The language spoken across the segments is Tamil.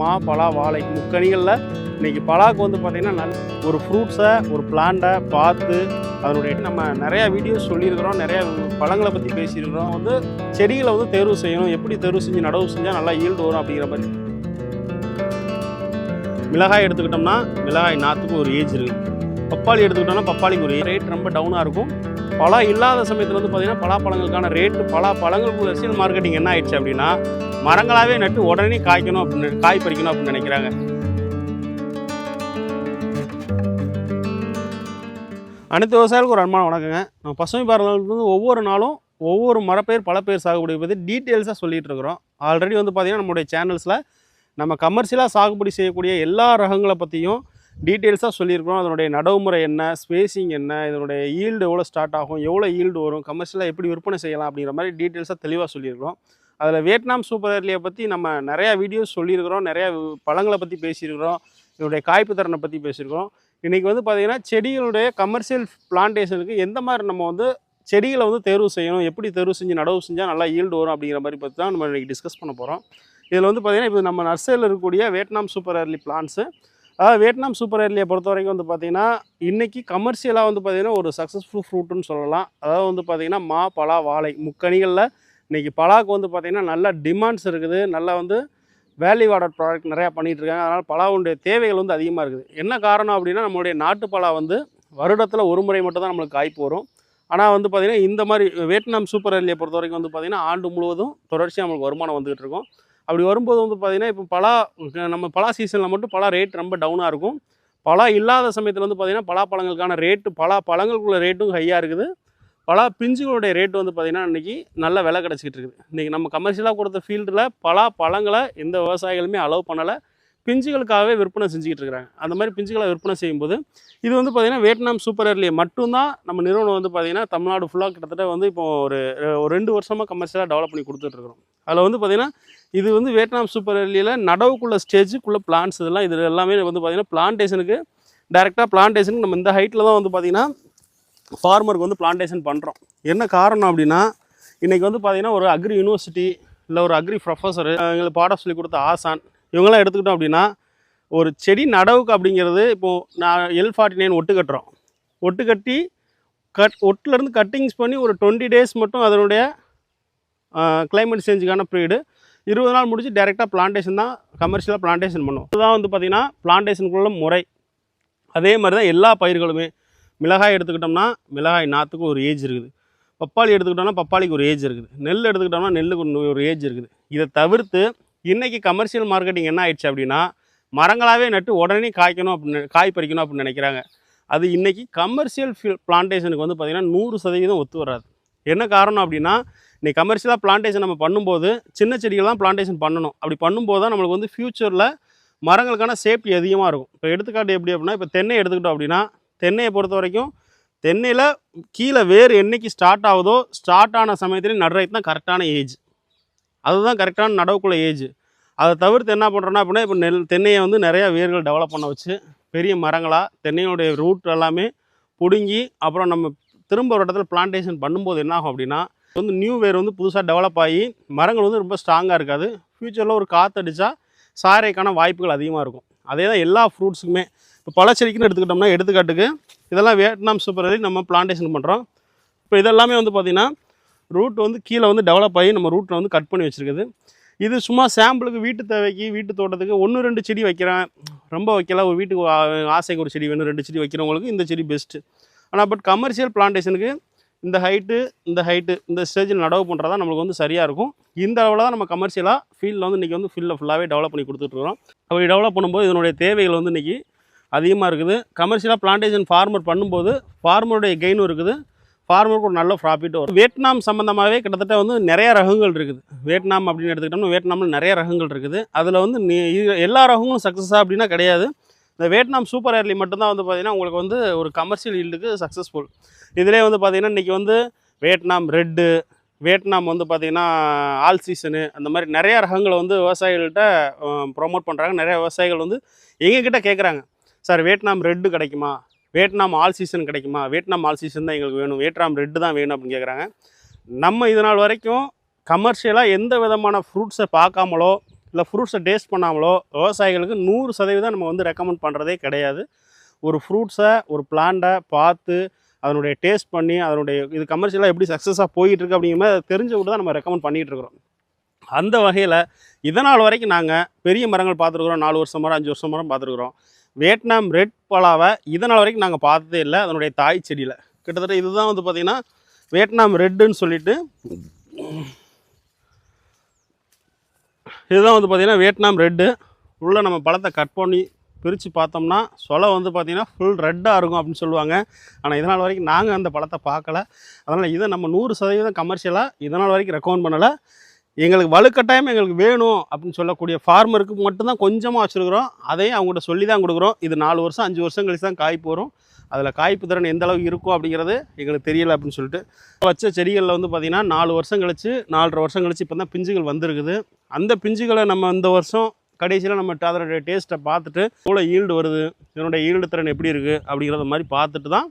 மா பலா வாழை முக்கணிகளில் இன்னைக்கு பலாக்கு வந்து பார்த்திங்கன்னா நல்ல ஒரு ஃப்ரூட்ஸை ஒரு பிளான்ட்டை பார்த்து அதனுடைய நம்ம நிறையா வீடியோஸ் சொல்லியிருக்கிறோம். நிறையா பழங்களை பற்றி பேசியிருக்கிறோம். வந்து செடிகளை வந்து தேர்வு செய்யணும். எப்படி தேர்வு செஞ்சு நடவு செஞ்சால் நல்லா ஈல்டு வரும் அப்படிங்கிற மாதிரி. மிளகாய் எடுத்துக்கிட்டோம்னா மிளகாய் நாற்றுக்கு ஒரு ஏஜ் இருக்குது பப்பாளி எடுத்துக்கிட்டோம்னா பப்பாளிக்கு ஒரு ரேட் ரொம்ப டவுனாக இருக்கும். பழம் இல்லாத சமயத்தில் வந்து பார்த்திங்கன்னா பலாப்பழங்களுக்கான ரேட்டு பலா பழங்களுக்குள்ள சீல் மார்க்கெட்டிங் என்ன ஆயிடுச்சு அப்படின்னா மரங்களாகவே நட்டு உடனே காய்க்கணும் அப்படின்னு காய் பறிக்கணும் அப்படின்னு நினைக்கிறாங்க. அனைத்து விவசாயிகளுக்கும் ஒரு அன்பான வணக்கங்க. நம்ம பசுமை பாரதம் ஒவ்வொரு நாளும் ஒவ்வொரு மரப்பயிர் பல பேர் சாகுபடி பற்றி டீட்டெயில்ஸாக சொல்லிகிட்டு இருக்கிறோம். ஆல்ரெடி வந்து பார்த்திங்கன்னா நம்மளுடைய சேனல்ஸில் நம்ம கமர்ஷியலாக சாகுபடி செய்யக்கூடிய எல்லா ரகங்களை பற்றியும் டீட்டெயில்ஸாக சொல்லியிருக்கிறோம். அதனுடைய நடவுமுறை என்ன ஸ்பேசிங் என்ன இதனுடைய ஈல்டு எவ்வளோ ஸ்டார்ட் ஆகும் எவ்வளோ ஈல்டு வரும் கமர்ஷியலாக எப்படி விற்பனை செய்யலாம் அப்படிங்கிற மாதிரி டீட்டெயில்ஸாக தெளிவாக சொல்லியிருக்கிறோம். அதில் வியட்நாம் சூப்பர் ஏர்லியை பற்றி நம்ம நிறையா வீடியோஸ் சொல்லியிருக்கிறோம் நிறையா பழங்களை பற்றி பேசியிருக்கிறோம் இதனுடைய காய்ப்பு திறனை பற்றி பேசியிருக்கிறோம். இன்றைக்கி வந்து பார்த்திங்கன்னா செடிகளுடைய கமர்ஷியல் பிளான்டேஷனுக்கு எந்த மாதிரி நம்ம வந்து செடிகளை வந்து தேர்வு செய்யணும் எப்படி தேர்வு செஞ்சு நடவு செஞ்சால் நல்லா ஈல்டு வரும் அப்படிங்கிற மாதிரி பற்றி தான் நம்ம இன்றைக்கி டிஸ்கஸ் பண்ண போகிறோம் இதில் வந்து பார்த்திங்கன்னா இப்போ நம்ம நர்சரியில் இருக்கக்கூடிய வியட்நாம் சூப்பர் ஏர்லி பிளான்ஸு அதாவது வியட்நாம் சூப்பர் ஏர்லியை பொறுத்த வரைக்கும் வந்து பார்த்திங்கன்னா இன்றைக்கி கமர்ஷியலாக வந்து பார்த்திங்கன்னா ஒரு சக்ஸஸ்ஃபுல் ஃப்ரூட்டுன்னு சொல்லலாம். அதாவது வந்து பார்த்திங்கன்னா மா பலா வாழை முக்கணிகளில் இன்றைக்கி பலாவுக்கு வந்து பார்த்திங்கன்னா நல்ல டிமாண்ட்ஸ் இருக்குது. நல்லா வந்து வேல்யூ ஆர்டர் ப்ராடக்ட் நிறையா பண்ணிகிட்டு இருக்காங்க. அதனால் பலாவுடைய தேவைகள் வந்து அதிகமாக இருக்குது. என்ன காரணம் அப்படின்னா நம்மளுடைய நாட்டு பலா வந்து வருடத்தில் ஒரு முறை மட்டும் தான் நம்மளுக்கு காய்ப்பு வரும். ஆனால் வந்து பார்த்திங்கன்னா இந்த மாதிரி வியட்நாம் சூப்பர் ஏர்லியை பொறுத்த வரைக்கும் வந்து பார்த்திங்கன்னா ஆண்டு முழுவதும் தொடர்ச்சியாக நம்மளுக்கு வருமானம் வந்துகிட்டு இருக்கும். அப்படி வரும்போது வந்து பார்த்திங்கன்னா இப்போ பலா நம்ம பலா சீசனில் மட்டும் பலா ரேட் ரொம்ப டவுனாக இருக்கும். பலா இல்லாத சமயத்தில் வந்து பார்த்திங்கன்னா பலாப்பழங்களுக்கான ரேட்டு பலா பழங்களுக்குள்ள ரேட்டும் ஹையாக இருக்குது. பலா பிஞ்சுகளுடைய ரேட்டு வந்து பார்த்திங்கன்னா இன்றைக்கி நல்ல விலை கிடச்சிக்கிட்டு இருக்குது. இன்றைக்கி நம்ம கமர்ஷியலாக கொடுத்த ஃபீல்டில் பலா பழங்களை எந்த விவசாயிகளுமே அலோவ் பண்ணலை. பிஞ்சுகளுக்காகவே விற்பனை செஞ்சுக்கிட்டு இருக்கிறாங்க. அந்த மாதிரி பிஞ்சுகளை விற்பனை செய்யும்போது இது வந்து பார்த்திங்கன்னா வியட்நாம் சூப்பர் ஏர்லியை மட்டும்தான் நம்ம நிறுவனம் வந்து பார்த்திங்கன்னா தமிழ்நாடு ஃபுல்லாக கிட்டத்தட்ட வந்து இப்போ ஒரு ஒரு ரெண்டு வருஷமாக கமர்ஷியலாக டெவலப் பண்ணி கொடுத்துட்ருக்குறோம் அதில் வந்து பார்த்திங்கன்னா இது வந்து வியட்நாம் சூப்பர் ஏர்லியில் நடவுக்குள்ள ஸ்டேஜுக்குள்ள பிளான்ஸ் இதெல்லாம் இது எல்லாமே வந்து பார்த்திங்கன்னா பிளான்டேஷனுக்கு டேரெக்டாக பிளான்டேஷனுக்கு நம்ம இந்த ஹைட்டில் தான் வந்து பார்த்திங்கன்னா ஃபார்மருக்கு வந்து பிளான்டேஷன் பண்ணுறோம் என்ன காரணம் அப்படின்னா இன்றைக்கி வந்து பார்த்திங்கன்னா ஒரு அக்ரி யூனிவர்சிட்டி இல்லை ஒரு அக்ரி ப்ரொஃபஸர் எங்களுக்கு பாடம் சொல்லி கொடுத்த ஆசான் இவங்கெல்லாம் எடுத்துக்கிட்டோம் அப்படின்னா ஒரு செடி நடவுக்கு அப்படிங்கிறது இப்போது நான் எல் ஃபார்ட்டி நைன் ஒட்டு கட்டுறோம். ஒட்டு கட்டி கட் ஒட்டுலேருந்து கட்டிங்ஸ் பண்ணி ஒரு டுவெண்ட்டி டேஸ் மட்டும் அதனுடைய கிளைமேட் சேஞ்சுக்கான பீரியடு இருபது நாள் முடிச்சு டேரெக்டாக பிளான்டேஷன் தான் கமர்ஷியலாக பிளான்டேஷன் பண்ணுவோம். இதுதான் வந்து பார்த்திங்கன்னா பிளான்டேஷனுக்குள்ள முறை. அதே மாதிரி தான் எல்லா பயிர்களுமே. மிளகாய் எடுத்துக்கிட்டோம்னா மிளகாய் நாற்றுக்கு ஒரு ஏஜ் இருக்குது. பப்பாளி எடுத்துக்கிட்டோம்னா பப்பாளிக்கு ஒரு ஏஜ் இருக்குது. நெல் எடுத்துக்கிட்டோம்னா நெல்லுக்கு ஒரு ஏஜ் இருக்குது. இதை தவிர்த்து இன்றைக்கி கமர்ஷியல் மார்க்கெட்டிங் என்ன ஆயிடுச்சு அப்படின்னா மரங்களாகவே நட்டு உடனே காய்க்கணும் அப்படின்னு காய் பறிக்கணும் அப்படின்னு நினைக்கிறாங்க. அது இன்றைக்கி கமர்ஷியல் ஃபீல் பிளான்டேஷனுக்கு வந்து பார்த்திங்கன்னா நூறு சதவீதம் ஒத்து வராது. என்ன காரணம் அப்படின்னா நீ கமர்ஷியலாக பிளான்டேஷன் நம்ம பண்ணும்போது சின்ன செடிகள் தான் பிளான்டேஷன் பண்ணணும். அப்படி பண்ணும்போது தான் நம்மளுக்கு வந்து ஃப்யூச்சரில் மரங்களுக்கான சேஃப்டி அதிகமாக இருக்கும். இப்போ எடுத்துக்காட்டு எப்படி அப்படின்னா இப்போ தென்னை எடுத்துக்கிட்டோம் அப்படின்னா தென்னையை பொறுத்த வரைக்கும் தென்னையில் கீழே வேர் என்னைக்கு ஸ்டார்ட் ஆகுதோ ஸ்டார்ட் ஆன சமயத்துலேயும் நடுறதுக்கு தான் கரெக்டான ஏஜ் அதுதான் கரெக்டான நடவுக்குள்ள ஏஜ் அதை தவிர்த்து என்ன பண்ணுறோன்னா அப்படின்னா இப்போ நெல் தென்னையை வந்து நிறையா வேர்கள் டெவலப் பண்ண வச்சு பெரிய மரங்களாக தென்னையோடைய ரூட் எல்லாமே பிடுங்கி அப்புறம் நம்ம திரும்ப ஒரு இடத்துல பிளான்டேஷன் பண்ணும்போது என்ன ஆகும் அப்படின்னா வந்து நியூ வேர் வந்து புதுசாக டெவலப் ஆகி மரங்கள் வந்து ரொம்ப ஸ்ட்ராங்காக இருக்காது. ஃப்யூச்சரில் ஒரு காற்றடிச்சா சாரைக்கான வாய்ப்புகள் அதிகமாக இருக்கும். அதே தான் எல்லா ஃப்ரூட்ஸுக்குமே இப்போ பழச்செடிக்குன்னு எடுத்துக்கிட்டோம்னா எடுத்துக்காட்டுக்கு இதெல்லாம் வியட்நாம் சூப்பர் நம்ம பிளான்டேஷன் பண்ணுறோம் இப்போ இதெல்லாமே வந்து பார்த்திங்கன்னா ரூட் வந்து கீழே வந்து டெவலப் ஆகி நம்ம ரூட்டில் வந்து கட் பண்ணி வச்சுருக்குது. இது சும்மா சாம்பிளுக்கு வீட்டு தேவைக்கு வீட்டு தோட்டத்துக்கு ஒன்று ரெண்டு செடி வைக்கிறேன். ரொம்ப வைக்கல. ஒரு வீட்டுக்கு ஆசைக்கு ஒரு செடி வேணும் ரெண்டு செடி வைக்கிறவங்களுக்கு இந்த செடி பெஸ்ட்டு ஆனால் பட் கமர்ஷியல் பிளான்டேஷனுக்கு இந்த ஹைட்டு இந்த ஹைட்டு இந்த ஸ்டேஜில் நடவு பண்ணுறதா நம்மளுக்கு வந்து சரியாக இருக்கும். இந்த அளவில் தான் நம்ம கமர்ஷியலாக ஃபீல்டில் வந்து இன்றைக்கி வந்து ஃபீல்டில் ஃபுல்லாகவே டெவலப் பண்ணி கொடுத்துட்ருக்கோம் அப்படி டெவலப் பண்ணும்போது இதனுடைய தேவைகள் வந்து இன்றைக்கி அதிகமாக இருக்குது. கமர்ஷியலாக பிளான்டேஷன் ஃபார்மர் பண்ணும்போது ஃபார்மருடைய கெயினும் இருக்குது. ஃபார்மருக்கு ஒரு நல்ல ப்ராஃபிட் வரும். வியட்நாம் சம்மந்தமாகவே கிட்டத்தட்ட வந்து நிறைய ரகங்கள் இருக்குது. வியட்நாம் அப்படின்னு எடுத்துக்கிட்டோம்னா வியட்நாமில் நிறைய ரகங்கள் இருக்குது. அதில் வந்து நீ எல்லா ரகங்களும் சக்ஸஸாக அப்படின்னா கிடையாது. இந்த வியட்நாம் சூப்பர் ஏர்லி மட்டும்தான் வந்து பார்த்திங்கன்னா உங்களுக்கு வந்து ஒரு கமர்ஷியல் ஈல்டுக்கு சக்ஸஸ்ஃபுல் இதிலே வந்து பார்த்திங்கன்னா இன்றைக்கி வந்து வியட்நாம் ரெட்டு வியட்நாம் வந்து பார்த்திங்கன்னா ஆல் சீசனு அந்த மாதிரி நிறைய ரகங்களை வந்து விவசாயிகள்கிட்ட ப்ரொமோட் பண்ணுறாங்க நிறைய விவசாயிகள் வந்து எங்ககிட்ட கேட்குறாங்க சார் வியட்நாம் ரெட்டு கிடைக்குமா? வியட்நாம் ஆல் சீசன் கிடைக்குமா? வியட்நாம் ஆல் சீசன் தான் எங்களுக்கு வேணும். வியட்நாம் ரெட்டு தான் வேணும் அப்படின்னு கேட்குறாங்க நம்ம இது நாள் வரைக்கும் கமர்ஷியலாக எந்த விதமான ஃப்ரூட்ஸை பார்க்காமலோ இல்லை ஃப்ரூட்ஸை டேஸ்ட் பண்ணாமலோ விவசாயிகளுக்கு நூறு சதவீதம் நம்ம வந்து ரெக்கமெண்ட் பண்ணுறதே கிடையாது. ஒரு ஃப்ரூட்ஸை ஒரு பிளான்ட்டை பார்த்து அதனுடைய டேஸ்ட் பண்ணி அதனுடைய இது கமர்ஷியலாக எப்படி சக்ஸஸாக போயிட்டுருக்கு அப்படிங்கிற மாதிரி அதை தெரிஞ்சு தான் நம்ம ரெக்கமெண்ட் பண்ணிகிட்டு இருக்கிறோம். அந்த வகையில் இதனால் வரைக்கும் நாங்கள் பெரிய மரங்கள் பார்த்துருக்குறோம். நாலு வருஷம் மரம் அஞ்சு வருஷம் மரம் பார்த்துருக்குறோம். வியட்நாம் ரெட் பலாவை இதனால் வரைக்கும் நாங்கள் பார்த்ததே இல்லை. அதனுடைய தாய் செடியில். கிட்டத்தட்ட இதுதான் வந்து பார்த்திங்கன்னா வியட்நாம் ரெட்டுன்னு சொல்லிட்டு இதுதான் வந்து பார்த்திங்கன்னா வியட்நாம் ரெட்டு. உள்ளே நம்ம பழத்தை கட் பண்ணி பிரித்து பார்த்தோம்னா சொலை வந்து பார்த்திங்கன்னா ஃபுல் ரெட்டாக இருக்கும் அப்படின்னு சொல்லுவாங்க. ஆனால் இதனால் வரைக்கும் நாங்கள் அந்த பழத்தை பார்க்கல. அதனால் இதை நம்ம நூறு சதவீதம் கமர்ஷியலாக இதனால் வரைக்கும் ரெக்கமெண்ட் பண்ணலை. எங்களுக்கு வலுக்கட்டாயம் எங்களுக்கு வேணும் அப்படின்னு சொல்லக்கூடிய ஃபார்மருக்கு மட்டும்தான் கொஞ்சமாக வச்சுருக்குறோம். அதையும் அவங்ககிட்ட சொல்லி தான் கொடுக்குறோம். இது நாலு வருஷம் அஞ்சு வருஷம் கழிச்சு தான் காய்ப்பு வரும் அதில் காய்ப்பு திறன் எந்த அளவுக்கு இருக்கும் அப்படிங்கிறது எங்களுக்கு தெரியலை அப்படின்னு சொல்லிட்டு. வச்ச செடிகளில் வந்து பார்த்திங்கன்னா நாலு வருஷம் கழித்து நாலரை வருஷம் கழித்து இப்போ தான் பிஞ்சுகள் வந்திருக்குது. அந்த பிஞ்சுகளை நம்ம இந்த வருஷம் கடைசியில் நம்ம அதனுடைய டேஸ்ட்டை பார்த்துட்டு எவ்வளோ ஈல்டு வருது இதனுடைய ஈல்டு திறன் எப்படி இருக்குது அப்படிங்கிறத மாதிரி பார்த்துட்டு தான்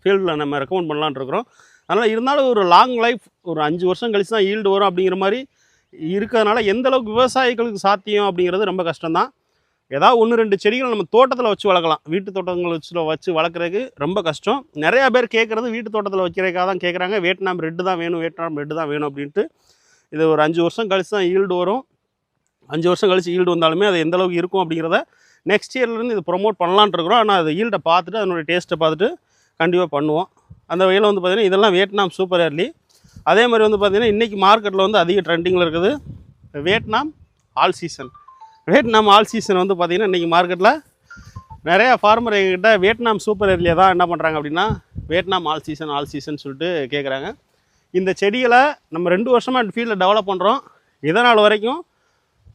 ஃபீல்டில் நம்ம ரெக்கமெண்ட் பண்ணலான்னு இருக்கிறோம். அதனால் இருந்தாலும் ஒரு லாங் லைஃப் ஒரு அஞ்சு வருஷம் கழிச்சு தான் ஈல்டு வரும் அப்படிங்கிற மாதிரி இருக்கிறதுனால எந்த அளவுக்கு விவசாயிகளுக்கு சாத்தியம் அப்படிங்கிறது ரொம்ப கஷ்டம்தான். ஏதாவது ஒன்று ரெண்டு செடிகள் நம்ம தோட்டத்தில் வச்சு வளர்க்கலாம். வீட்டு தோட்டங்கள் வச்சு வச்சு வளர்க்குறதுக்கு ரொம்ப கஷ்டம். நிறையா பேர் கேட்குறது வீட்டு தோட்டத்தில் வைக்கிறதுக்காக தான் கேட்குறாங்க வியட்நாம் ரெட்டு தான் வேணும் வியட்நாம் ரெட்டு தான் வேணும் அப்படின்ட்டு. இது ஒரு அஞ்சு வருஷம் கழிச்சு தான் ஈல்டு வரும். அஞ்சு வருஷம் கழிச்சு ஈல்டு வந்தாலுமே அது எந்தளவுக்கு இருக்கும் அப்படிங்கிறத நெக்ஸ்ட் இயர்லேருந்து இது ப்ரொமோட் பண்ணலான்ட்டு இருக்கிறோம். ஆனால் அது ஈல்டை பார்த்துட்டு அதனுடைய டேஸ்ட்டை பார்த்துட்டு கண்டிப்பாக பண்ணுவோம். அந்த வகையில் வந்து பார்த்திங்கன்னா இதெல்லாம் வியட்நாம் சூப்பர் ஏர்லி அதே மாதிரி வந்து பார்த்திங்கன்னா இன்றைக்கி மார்க்கெட்டில் வந்து அதிக ட்ரெண்டிங்கில் இருக்குது Vietnam all season Vietnam all season வந்து பார்த்திங்கன்னா இன்றைக்கி மார்க்கெட்டில் நிறையா ஃபார்மர் எங்ககிட்ட வியட்நாம் சூப்பர் ஏர்லியை தான் என்ன பண்ணுறாங்க அப்படின்னா Vietnam all season all season சொல்லிட்டு கேட்குறாங்க இந்த செடிகளை நம்ம ரெண்டு வருஷமாக ஃபீல்டில் டெவலப் பண்ணுறோம் இதனால் வரைக்கும்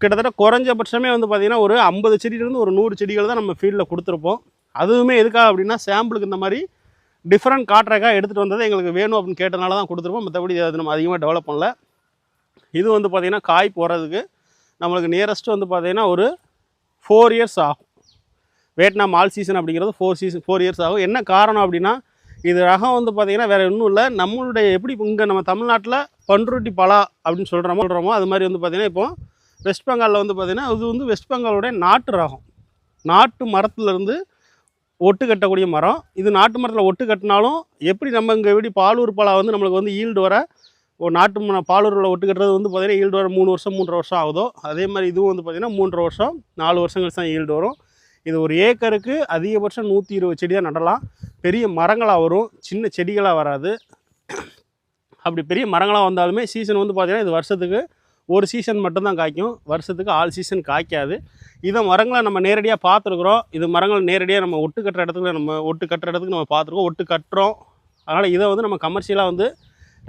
கிட்டத்தட்ட குறைஞ்சபட்சமே வந்து பார்த்திங்கன்னா ஒரு ஐம்பது செடியிலேருந்து ஒரு நூறு செடிகள் தான் நம்ம ஃபீல்டில் கொடுத்துருப்போம். அதுவுமே எதுக்காக அப்படின்னா சாம்பிளுக்கு இந்த மாதிரி டிஃப்ரெண்ட் காட்ரேக்காக எடுத்துகிட்டு வந்தது எங்களுக்கு வேணும் அப்படின்னு கேட்டனால தான் கொடுத்துருப்போம். மற்றபடி அது நம்ம அதிகமாக டெவலப் பண்ணல. இது வந்து பார்த்திங்கன்னா காய் போகிறதுக்கு நம்மளுக்கு நியரஸ்ட்டு வந்து பார்த்திங்கன்னா ஒரு ஃபோர் இயர்ஸ் ஆகும். வியட்நாம் ஆல் சீசன் அப்படிங்கிறது ஃபோர் சீசன் ஃபோர் இயர்ஸ் ஆகும். என்ன காரணம் அப்படின்னா இது ரகம் வந்து பார்த்திங்கன்னா வேறு ஒன்றும் இல்லை. நம்மளுடைய எப்படி இங்கே நம்ம தமிழ்நாட்டில் பன்ருட்டி பலா அப்படின்னு சொல்கிறோமோ சொல்கிறோமோ அது மாதிரி வந்து பார்த்திங்கன்னா இப்போ வெஸ்ட் பெங்காலில் வந்து பார்த்திங்கன்னா இது வந்து வெஸ்ட் பெங்காலுடைய நாட்டு ரகம். நாட்டு மரத்துலேருந்து ஒட்டு கட்டக்கூடிய மரம். இது நாட்டு மரத்தில் ஒட்டு கட்டினாலும் எப்படி நம்ம இங்கே எப்படி பாலூர் பலா வந்து நம்மளுக்கு வந்து ஈல்டு வர ஒரு நாட்டு ம பாலூரில் ஒட்டு கட்டுறது வந்து பார்த்திங்கன்னா ஈல்டு வர மூணு வருஷம் மூன்றரை வருஷம் ஆகுதோ அதே மாதிரி இதுவும் வந்து பார்த்திங்கன்னா மூன்றரை வருஷம் நாலு வருஷம் கழிச்சு தான் ஈல்டு வரும். இது ஒரு ஏக்கருக்கு அதிகபட்சம் நூற்றி இருபது செடி தான் நடலாம். பெரிய மரங்களாக வரும் சின்ன செடிகளாக வராது. அப்படி பெரிய மரங்களாக வந்தாலுமே சீசன் வந்து பார்த்திங்கன்னா இது வருஷத்துக்கு ஒரு சீசன் மட்டும்தான் காய்க்கும். வருஷத்துக்கு ஆல் சீசன் காய்க்காது. இதை மரங்களை நம்ம நேரடியாக பார்த்துருக்குறோம். இது மரங்கள் நேரடியாக நம்ம ஒட்டு கட்டுற இடத்துக்கு நம்ம ஒட்டு கட்டுற இடத்துக்கு நம்ம பார்த்துருக்கோம். ஒட்டு கட்டுறோம். அதனால் இதை வந்து நம்ம கமர்ஷியலாக வந்து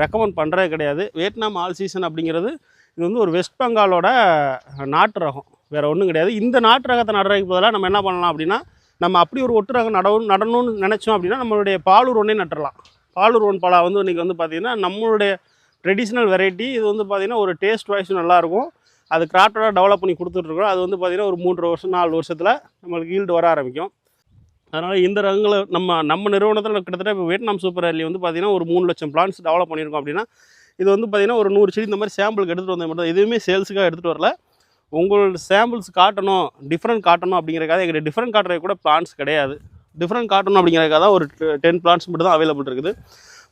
ரெக்கமெண்ட் பண்ணுறது கிடையாது. வியட்நாம் ஆல் சீசன் அப்படிங்கிறது இது வந்து ஒரு வெஸ்ட் பெங்காலோட நாட்டு ரகம். வேறு ஒன்றும் கிடையாது. இந்த நாட்டு ரகத்தை நடுறதுக்கு பதிலாக நம்ம என்ன பண்ணலாம் அப்படின்னா நம்ம அப்படி ஒரு ஒட்டு ரகம் நடவும் நடணும்னு நினச்சோம் அப்படின்னா நம்மளுடைய பாலூர் ஒன்றே நட்டுறலாம். பாலூர் ஒன் பலா வந்து இன்றைக்கி வந்து பார்த்திங்கன்னா நம்மளுடைய ட்ரெடிஷ்னல் வெரைட்டி இது வந்து பார்த்திங்கன்னா ஒரு டேஸ்ட் வைஸ் நல்லாயிருக்கும் அது கிராஃப்டடாக டெவலப் பண்ணி கொடுத்துட்ருக்கோம் அது வந்து பார்த்திங்கன்னா ஒரு மூன்று வருஷம் நாலு வருஷத்தில் நம்மளுக்கு ஈல்டு வர ஆரம்பிக்கும். அதனால் இந்த ரகங்களை நம்ம நம்ம நிறுவனத்தில் கிட்டத்தட்ட இப்போ வியட்நாம் சூப்பர் ஏர்லி வந்து பார்த்திங்கன்னா ஒரு மூணு லட்சம் பிளான்ஸ் டெவலப் பண்ணியிருக்கோம் அப்படின்னா இது வந்து பார்த்திங்கன்னா ஒரு நூறு செடி இந்த மாதிரி சாம்பிளுக்கு எடுத்துகிட்டு வந்த மட்டும் தான். எதுவுமே சேல்ஸுக்காக எடுத்துகிட்டு வரல. உங்களோட சாம்பிள்ஸ் காட்டணும் டிஃப்ரெண்ட் காட்டணும் அப்படிங்கிறக்காக எங்கிட்ட டிஃப்ரெண்ட் காட்டுறது கூட பிளான்ஸ் கிடையாது. டிஃப்ரெண்ட் காட்டணும் அப்படிங்கிறதுக்காக தான் ஒரு டென் பிளான்ஸ் மட்டும் தான் அவைலபிள் இருக்குது.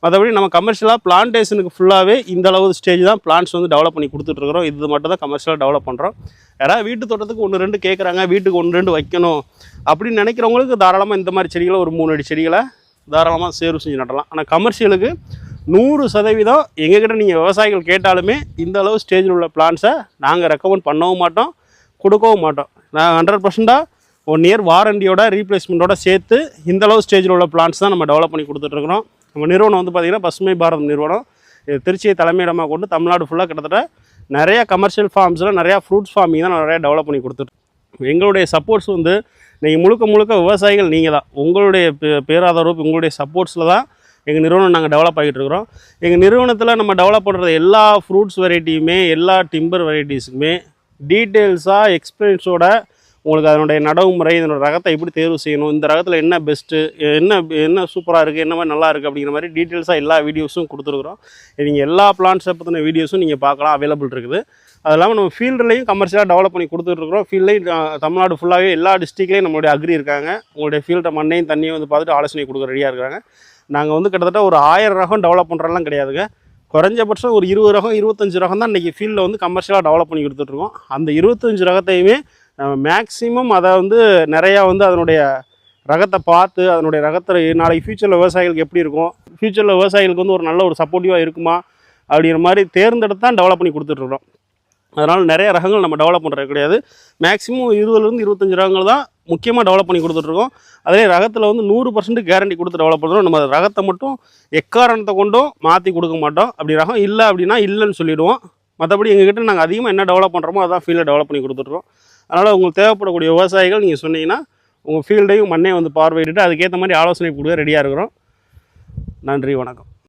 மற்றபடி நம்ம கமர்ஷியலாக பிளான்டேஷனுக்கு ஃபுல்லாகவே இந்த அளவு ஸ்டேஜ் தான் பிளான்ஸ் வந்து டெவலப் பண்ணி கொடுத்துட்ருக்குறோம். இது மட்டும் தான் கமர்ஷியலாக டெவலப் பண்ணுறோம் யாராவது வீட்டு தோட்டத்துக்கு ஒன்று ரெண்டு கேட்குறாங்க வீட்டுக்கு ஒன்று ரெண்டு வைக்கணும் அப்படின்னு நினைக்கிறவங்களுக்கு தாராளமாக இந்த மாதிரி செடிகளை ஒரு மூணு அடி செடிகளை தாராளமாக சேர்வு செஞ்சு நடலாம். ஆனால் கமர்ஷியலுக்கு நூறு சதவீதம் எங்ககிட்ட நீங்கள் விவசாயிகள் கேட்டாலுமே இந்த அளவு ஸ்டேஜில் உள்ள பிளான்ஸை நாங்கள் ரெக்கமெண்ட் பண்ணவும் மாட்டோம் கொடுக்கவும் மாட்டோம். நான் ஹண்ட்ரட் பர்சண்ட்டாக ஒன் இயர் வாரண்டியோட ரீப்ளேஸ்மெண்ட்டோட சேர்த்து இந்த அளவு ஸ்டேஜில் உள்ள பிளான்ஸ் தான் நம்ம டெவலப் பண்ணி கொடுத்துட்ருக்குறோம். நம்ம நிறுவனம் வந்து பார்த்திங்கன்னா பசுமை பாரதம் நிறுவனம். திருச்சியை தலைமையிடமாக கொண்டு தமிழ்நாடு ஃபுல்லாக கிட்டத்தட்ட நிறையா கமர்ஷியல் ஃபார்ம்ஸில் நிறையா ஃப்ரூட்ஸ் ஃபார்மிங் தான் நிறையா டெவலப் பண்ணி கொடுத்துட்டு எங்களுடைய சப்போர்ட்ஸ் வந்து நீங்கள் முழுக்க முழுக்க விவசாயிகள் நீங்கள் தான். உங்களுடைய பே- பேராதரவு உங்களுடைய சப்போர்ட்ஸில் தான் எங்கள் நிறுவனம் நாங்கள் டெவலப் ஆகிட்டு இருக்கிறோம். எங்கள் நிறுவனத்தில் நம்ம டெவலப் பண்ணுறது எல்லா ஃப்ரூட்ஸ் வெரைட்டியுமே எல்லா டிம்பர் வெரைட்டிஸுக்குமே டீட்டெயில்ஸாக எக்ஸ்பீரியன்ஸோட உங்களுக்கு அதனுடைய நடவு முறை இதனோட ரகத்தை எப்படி தேர்வு செய்யணும் இந்த ரகத்தில் என்ன பெஸ்ட்டு என்ன என்ன சூப்பராக இருக்குது என்ன மாதிரி நல்லா இருக்குது அப்படிங்கிற மாதிரி டீட்டெயில்ஸாக எல்லா வீடியோஸும் கொடுத்துருக்குறோம். நீங்கள் எல்லா பிளான்ஸை பற்றின வீடியோஸும் நீங்கள் பார்க்கலாம் அவைலபிள் இருக்குது. அது இல்லாமல் நம்ம ஃபீல்டுலையும் கமர்ஷியலாக டெவலப் பண்ணி கொடுத்துட்ருக்குறோம் ஃபீல்ட்லையும் தமிழ்நாடு ஃபுல்லாகவே எல்லா டிஸ்ட்ரிக்ட்லேயும் நம்மளுடைய அக்ரி இருக்காங்க. உங்களுடைய ஃபீல்டை மண்ணையும் தண்ணியும் வந்து பார்த்துட்டு ஆலோசனை கொடுக்க ரெடியாக இருக்கிறாங்க நாங்கள் வந்து கிட்டத்தட்ட ஒரு ஆயிரம் ரகம் டெவலப் பண்ணுறலாம் கிடையாதுங்க. குறைஞ்சபட்சம் ஒரு இருபது ரகம் இருபத்தஞ்சு ரகம் தான் இன்றைக்கி ஃபீல்டில் வந்து கமர்ஷியலாக டெவலப் பண்ணி கொடுத்துட்ருக்கோம் அந்த இருபத்தஞ்சு ரகத்தையுமே நம்ம மேக்ஸிமம் அதை வந்து நிறையா வந்து அதனுடைய ரகத்தை பார்த்து அதனுடைய ரகத்தை நாளைக்கு ஃப்யூச்சரில் விவசாயிகளுக்கு எப்படி இருக்கும்? ஃப்யூச்சரில் விவசாயிகளுக்கு வந்து ஒரு நல்ல ஒரு சப்போர்ட்டிவாக இருக்குமா? அப்படிங்கிற மாதிரி தேர்ந்தெடுத்து தான் டெவலப் பண்ணி கொடுத்துட்ருக்கோம் அதனால் நிறைய ரகங்கள் நம்ம டெவலப் பண்ணுறது கிடையாது. மேக்ஸிமம் இருபதுலேருந்து இருபத்தஞ்சு ரகங்கள் தான் முக்கியமாக டெவலப் பண்ணி கொடுத்துட்ருக்கோம் அதே ரகத்தில் வந்து நூறு பர்சன்ட் கேரண்டி கொடுத்து டெவலப் பண்ணுறோம் நம்ம ரகத்தை மட்டும் எக்காரணத்தை கொண்டும் மாற்றி கொடுக்க மாட்டோம். அப்படி ரகம் இல்லை அப்படின்னா இல்லைன்னு சொல்லிவிடுவோம் மற்றபடி எங்ககிட்ட நாங்கள் அதிகமாக என்ன டெவலப் பண்ணுறோமோ அதான் ஃபீல்டில் டெவலப் பண்ணி கொடுத்துட்றோம் அதனால் உங்களுக்கு தேவைப்படக்கூடிய விவசாயிகள் நீங்கள் சொன்னீங்கன்னா உங்கள் ஃபீல்டையும் மண்ணையும் வந்து பார்வையிட்டு அதுக்கேற்ற மாதிரி ஆலோசனை கொடுக்க ரெடியாக இருக்கிறோம். நன்றி வணக்கம்.